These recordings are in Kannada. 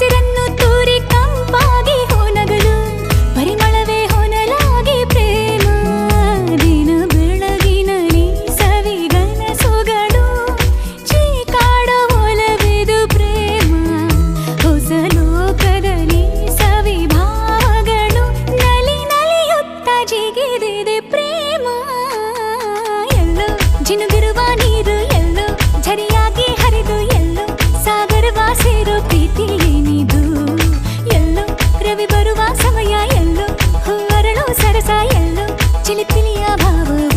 ಹಸಿರನ್ನು ತೂರಿ ಕಂಪಾಗಿ ಹೊನಗಳು ಪರಿಮಳವೇ ಹೊನಲಾಗಿ ಪ್ರೇಮ. ದಿನ ಬೆಳಗಿನ ನೀ ಸವಿಗನ ಸೊಗಡು ಚೀಕಾಡ ಒಲವೆದು ಪ್ರೇಮ. ಹೊಸ ಲೋಕದಲ್ಲಿ ಸವಿ ಭಾಗಗಳು ನಲಿ ನಲಿಯುತ್ತ ಜಿಗಿದಿದೆ ಪ್ರೇಮ. ಎಲ್ಲೋ ಜಿನುಗಿರುವ ನೀರು, ಎಲ್ಲೋ ಝರಿಯಾಗಿ ಹರಿದು, ಎಲ್ಲೋ ಹೊಸ ಎಲ್ಲು ಚಿಲಿಪಿಲಿಯ ಭಾವ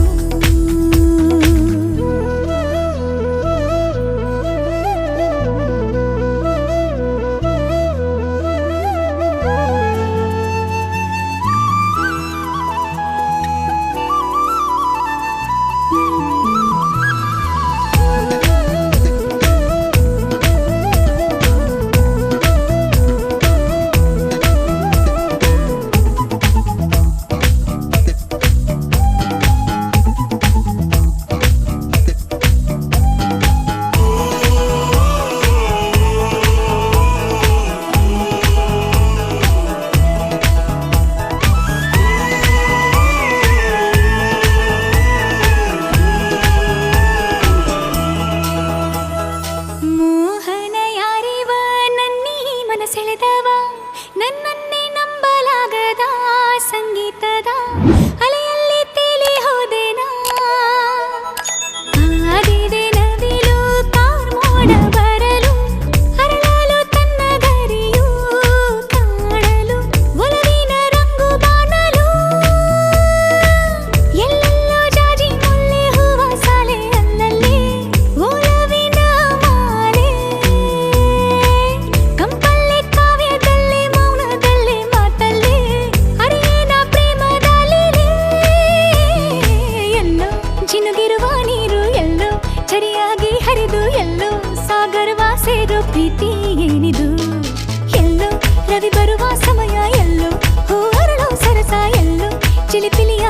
ಸೆಳೆದವ ನನ್ನ ಸೇರೋ ಪ್ರೀತಿ ಏನಿದು ಎಲ್ಲೋ ರವಿ ಬರುವ ಸಮಯ ಎಲ್ಲೋ ಹೂ ಅರಳೋ ಸರಸ ಎಲ್ಲೋ ಚಿಲಿಪಿಲಿಯ